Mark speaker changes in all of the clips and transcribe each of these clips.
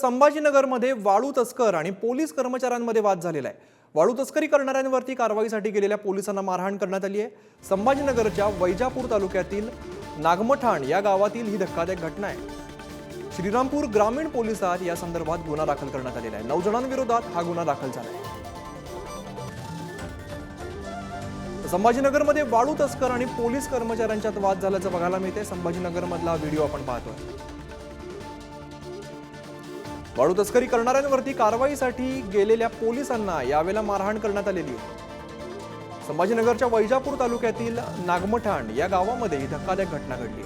Speaker 1: संभाजीनगरमध्ये वाळू तस्कर आणि पोलीस कर्मचाऱ्यांमध्ये वाद झालेला आहे. वाळू तस्करी करणाऱ्यांवरती कारवाईसाठी गेलेल्या पोलिसांना मारहाण करण्यात आली आहे. संभाजीनगरच्या वैजापूर तालुक्यातील नागमठाण या गावातील ही धक्कादायक घटना आहे. श्रीरामपूर ग्रामीण पोलिसात या संदर्भात गुन्हा दाखल करण्यात आलेला आहे. नऊ जणांविरोधात हा गुन्हा दाखल झाला आहे. संभाजीनगरमध्ये वाळू तस्कर आणि पोलीस कर्मचाऱ्यांच्यात वाद झाल्याचं बघायला मिळते संभाजीनगरमधला व्हिडिओ आपण पाहतोय. वाळू तस्करी करणाऱ्यांवरती कारवाईसाठी गेलेल्या पोलिसांना यावेळेला मारहाण करण्यात आलेली संभाजीनगरच्या वैजापूर तालुक्यातील नागमठाण या गावामध्ये ही धक्कादायक घटना घडली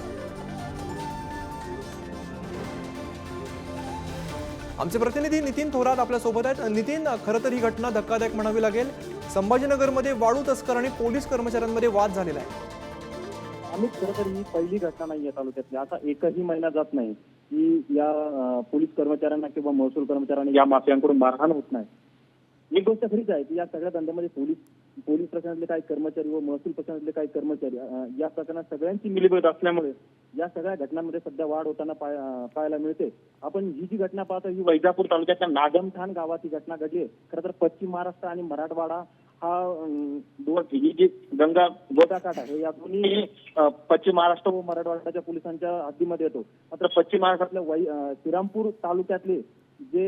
Speaker 1: आमचे प्रतिनिधी नितीन थोरात आपल्यासोबत आहेत. नितीन खरं तर ही घटना धक्कादायक म्हणावी लागेल. संभाजीनगरमध्ये वाळू तस्कर आणि पोलीस कर्मचाऱ्यांमध्ये वाद झालेला आहे.
Speaker 2: आम्ही खरं तर ही पहिली घटना नाही आहे तालुक्यातली. आता एकही महिना जात नाही. की या पोलीस कर्मचाऱ्यांना किंवा महसूल कर्मचाऱ्यांना या माफियांकडून मारहाण होत नाही. एक गोष्ट खरीच आहे की या सगळ्या धंद्यामध्ये पोलीस पोलीस प्रशासनातले काही कर्मचारी व महसूल प्रशासनातले काही कर्मचारी या प्रकरणात सगळ्यांची मिलीभगत असल्यामुळे या सगळ्या घटनांमध्ये सध्या वाढ होताना पाहायला मिळते. आपण ही जी घटना पाहतो ही वैजापूर तालुक्याच्या नागमठाण गावात ही घटना घडली आहे. खरं तर पश्चिम महाराष्ट्र आणि मराठवाडा हा दोन ही जी गंगा गोदाकाठ आहे या दोन्ही पश्चिम महाराष्ट्र व मराठवाड्याच्या पोलिसांच्या हद्दीमध्ये येतो. मात्र पश्चिम महाराष्ट्रातल्या वै श्रीरामपूर तालुक्यातले जे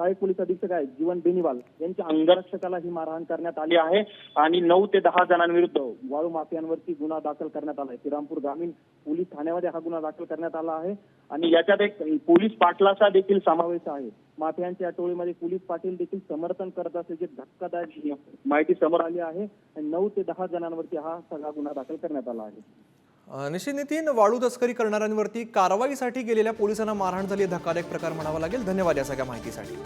Speaker 2: सहाय्यक पोलीस अधीक्षक आहेत जीवन बेनिवाल यांच्या अंगरक्षकाला ही मारहाण करण्यात आली आहे आणि नऊ ते दहा जणांविरुद्ध वाळू माफियांवरती गुन्हा दाखल करण्यात आला आहे. श्रीरामपूर ग्रामीण पोलीस ठाण्यामध्ये हा गुन्हा दाखल करण्यात आला आहे आणि याच्यात एक पोलीस पाटलाचा देखील समावेश आहे. माफियांच्या या टोळीमध्ये पोलीस पाटील देखील समर्थन करत असल्याची धक्कादायक माहिती समोर आली आहे आणि नऊ ते दहा जणांवरती हा सगळा गुन्हा दाखल करण्यात आला आहे.
Speaker 1: निश्चित नितीन वाळू तस्करी करणाऱ्यांवरती कारवाईसाठी गेलेल्या पोलिसांना मारहाण झाली धक्कादायक प्रकार म्हणावा लागेल. धन्यवाद या सगळ्या माहितीसाठी.